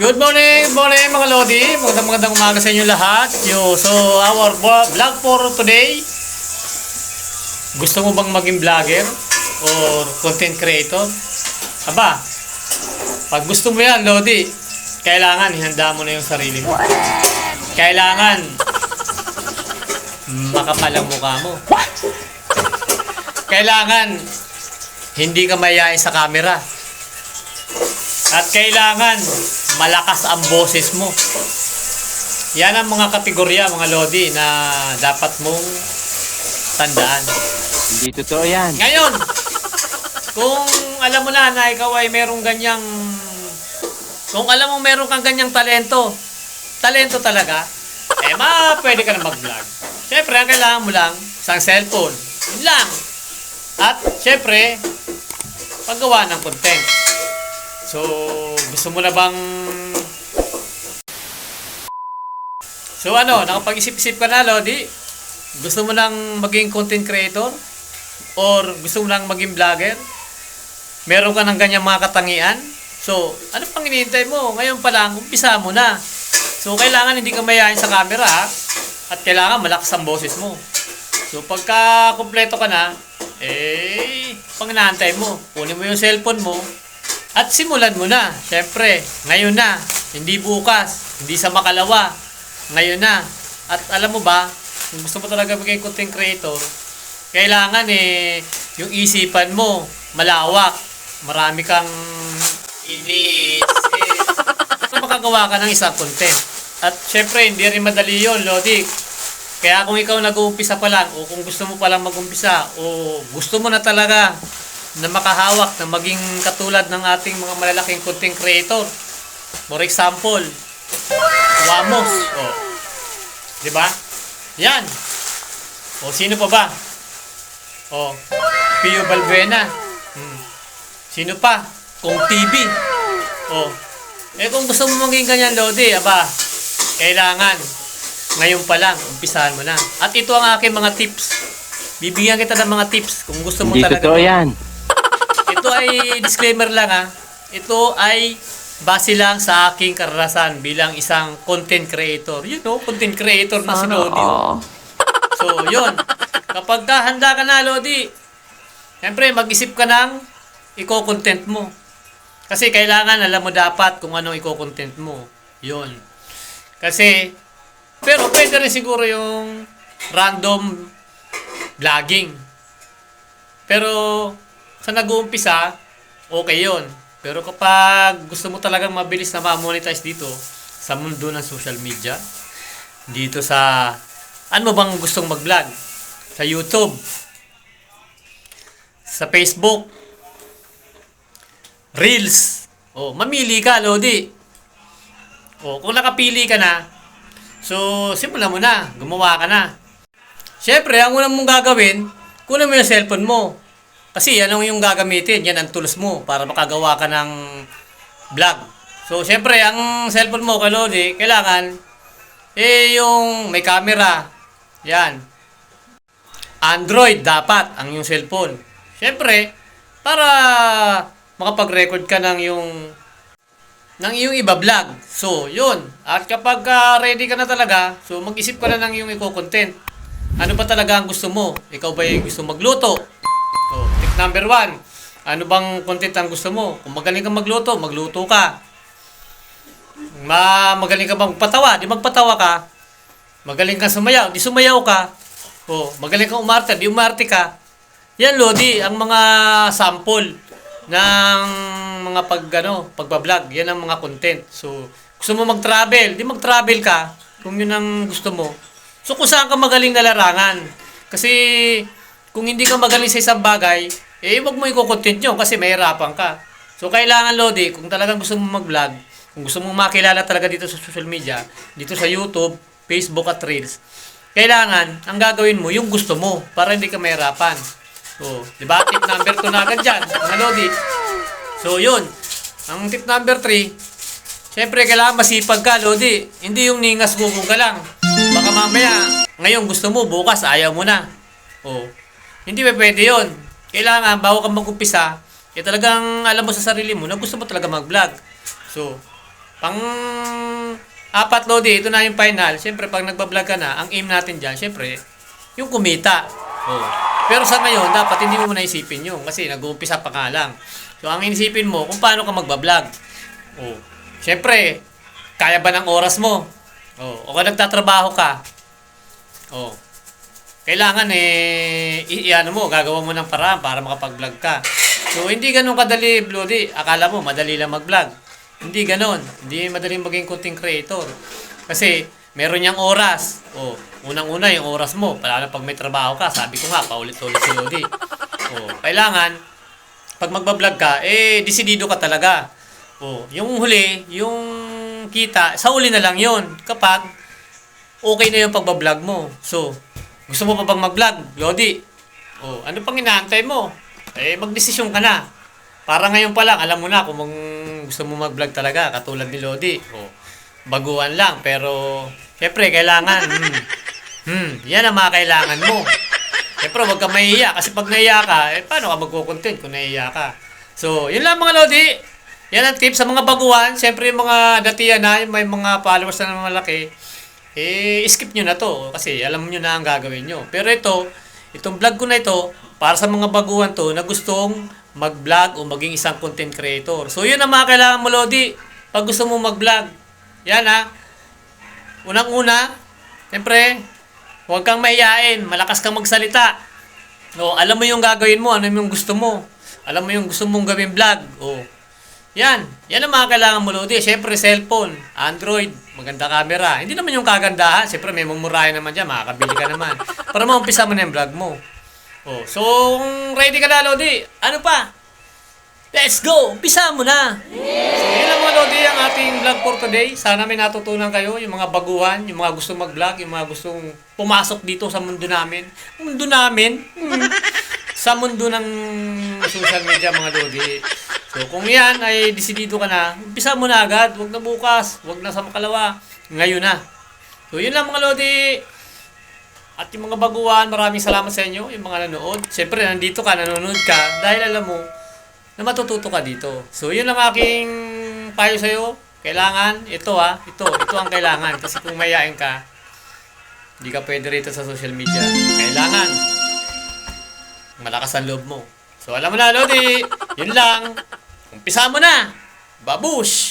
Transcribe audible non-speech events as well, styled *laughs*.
Good morning, good morning mga Lodi. Magandang magandang umaga sa inyo lahat. Yo, so our vlog for today. Gusto mo bang maging vlogger or content creator? Aba, pag gusto mo yan, Lodi, kailangan ihanda mo na yung sarili mo. Kailangan makapal ang mukha mo. Kailangan hindi ka mayayain sa camera. At kailangan malakas ang boses mo. Yan ang mga kategorya, mga Lodi, na dapat mong tandaan. Hindi totoo yan. Ngayon, kung alam mo na na ikaw ay merong ganyang kung alam mo meron kang ganyang talento, talento talaga, eh ma, pwede ka na mag-vlog. Siyempre, ang kailangan mo lang, isang cellphone. Yun lang. At, siyempre, paggawa ng content. So, gusto mo na bang... So ano, nakapag-isip-isip ka na, Lodi? Gusto mo nang maging content creator? Or gusto mo lang maging vlogger? Meron ka ng ganyang mga katangian? So, ano pang hinihintay mo? Ngayon pa lang, umpisa mo na. So, kailangan hindi ka mayayain sa camera, ha? At kailangan malakas ang boses mo. So, pagka kumpleto ka na, eh, pang inaantay mo. Kunin mo yung cellphone mo, at simulan mo na. Siyempre, ngayon na. Hindi bukas. Hindi sa makalawa. Ngayon na. At alam mo ba, kung gusto mo talaga maging content creator, kailangan eh, yung isipan mo, malawak. Marami kang inis. Eh, makagawa ka ng isang content. At syempre, hindi rin madali yon Lodi. Kaya kung ikaw nag-uumpisa pa lang, o kung gusto mo pa lang mag-umpisa, o gusto mo na talaga na makahawak, na maging katulad ng ating mga malalaking content creator. For example, Wamos. O, di ba? Yan. O, sino pa ba? O, Pio Balbuena. Hmm. Sino pa? Kung TV. O, eh kung gusto mo maging ganyan, Lodi, aba, kailangan ngayon pa lang, umpisahan mo na. At ito ang aking mga tips. Bibigyan kita ng mga tips kung gusto mo Hindi talaga. totoo yan. Ito ay disclaimer lang ha. Ito ay base lang sa aking karanasan bilang isang content creator. You know, content creator na si Lodi. oh. So, yun. Kapag ka handa ka na, Lodi, siyempre, mag-isip ka ng i-content mo. Kasi kailangan, alam mo dapat kung anong i-content mo. Yun. Kasi, pero pwede rin siguro yung random vlogging. Pero, sa nag-uumpisa, okay yon. Pero kapag gusto mo talagang mabilis na ma-monetize dito sa mundo ng social media, dito sa ano bang gustong mag-vlog? Sa YouTube, sa Facebook, Reels. O, mamili ka, Lodi. O, kung nakapili ka na, so, simulan mo na. Gumawa ka na. Siyempre, ang unang mong gagawin, kunin mo yung cellphone mo. Kasi yan ang yung gagamitin, yan ang tools mo para makagawa ka ng vlog. So, siyempre, ang cellphone mo, kay Lodi, kailangan, eh, yung may camera. Yan. Android dapat ang yung cellphone. Siyempre, para makapag-record ka ng yung ng iyong iba vlog. So, yun. At kapag ah, ready ka na talaga, so mag-isip ka na ng iyong i-content. Ano ba talaga ang gusto mo? Ikaw ba yung gusto magluto? Number one. Ano bang content ang gusto mo? Kung magaling kang magluto, magluto ka. Ma magaling ka bang magpatawa, di magpatawa ka. Magaling kang sumayaw, di sumayaw ka. O, magaling kang umarte, di umarte ka. Yan, Lodi, ang mga sample ng mga pag, ano, pagbablog. Yan ang mga content. So, gusto mo mag-travel, di mag-travel ka kung yun ang gusto mo. So, kung saan ka magaling na larangan. Kasi, kung hindi ka magaling sa isang bagay, eh, wag mo i-content nyo kasi mahirapan ka. So, kailangan, Lodi, kung talagang gusto mo mag-vlog, kung gusto mong makilala talaga dito sa social media, dito sa YouTube, Facebook at Reels, kailangan, ang gagawin mo, yung gusto mo, para hindi ka mahirapan. So, di ba? Tip number 2 na agad dyan, mga Lodi. So, yun. Ang tip number 3, syempre, kailangan masipag ka, Lodi. Hindi yung ningas gugong ka lang. Baka mamaya, ngayon gusto mo, bukas ayaw mo na. Oh. Hindi pa pwede yun. Kailangan, bago ka mag-umpisa, eh talagang alam mo sa sarili mo na gusto mo talaga mag-vlog. So, Pang apat, Lodi, ito na yung final. Siyempre, pag nagbablog ka na, ang aim natin dyan, siyempre, yung kumita. Oh. Pero sa ngayon, dapat hindi mo muna isipin yun kasi nag-uumpisa pa nga lang. So, ang inisipin mo, kung paano ka magbablog. Oh. Siyempre, kaya ba ng oras mo? Oh. O kung nagtatrabaho ka, oh. Kailangan eh, i- i- ano mo, gagawa mo ng paraan para makapag-vlog ka. So, hindi ganun kadali, Bloody. Akala mo, madali lang mag-vlog. Hindi ganun. Hindi madali maging content creator. Kasi, meron niyang oras. O, unang-una yung oras mo. Na pag may trabaho ka, sabi ko nga, paulit-ulit si Lodi. O, kailangan, pag magbablog ka, eh, desidido ka talaga. O, yung huli, yung kita, sa huli na lang yon Kapag, okay na yung pagbablog mo. So, gusto mo pa bang mag-vlog, Lodi? O, ano pang inaantay mo? Eh, magdesisyon ka na. Para ngayon pa lang, alam mo na kung gusto mo mag-vlog talaga, katulad ni Lodi. O, baguhan lang, pero, syempre, kailangan, hmm, hmm, yan ang mga kailangan mo. Syempre, huwag ka mahiya, kasi pag nahiya ka, eh, paano ka magkukontent kung nahiya ka? So, yun lang mga Lodi. Yan ang tips sa mga baguhan. Syempre, yung mga datiyan na, may mga followers na malaki, eh, skip nyo na to kasi alam nyo na ang gagawin nyo. Pero ito, itong vlog ko na ito, para sa mga baguhan to na gustong mag-vlog o maging isang content creator. So, yun ang mga kailangan mo, Lodi. Pag gusto mo mag-vlog. Yan ha. Unang-una, siyempre, huwag kang mahiyain. Malakas kang magsalita. No, alam mo yung gagawin mo, ano yung gusto mo. Alam mo yung gusto mong gawin vlog. O, yan. Yan ang mga kailangan mo, Lodi. Siyempre, cellphone, Android, maganda camera. Hindi naman yung kagandahan. Siyempre, may mumurahin naman dyan. Makakabili ka naman. *laughs* Para maumpisa mo na yung vlog mo. Oh, so, kung ready ka na, Lodi, ano pa? Let's go! Umpisa mo na! So, yun lang mga Lodi, ang ating vlog for today. Sana may natutunan kayo, yung mga baguhan, yung mga gustong mag-vlog, yung mga gustong pumasok dito sa mundo namin. Mundo namin? Hmm. *laughs* sa mundo ng social media, mga Lodi. So, kung yan ay desidido ka na, umpisa mo na agad. Huwag na bukas. Huwag na sa makalawa. Ngayon na. So, yun lang mga Lodi. At yung mga baguhan, maraming salamat sa inyo, yung mga nanood. Siyempre, nandito ka, nanonood ka, dahil alam mo na matututo ka dito. So, yun ang aking payo sa'yo. Kailangan, ito ah, ito, ito ang kailangan. Kasi kung mayayain ka, hindi ka pwede rito sa social media. Kailangan, malakas ang loob mo. So, alam mo na, Lodi, yun lang. Umpisa mo na. Babush!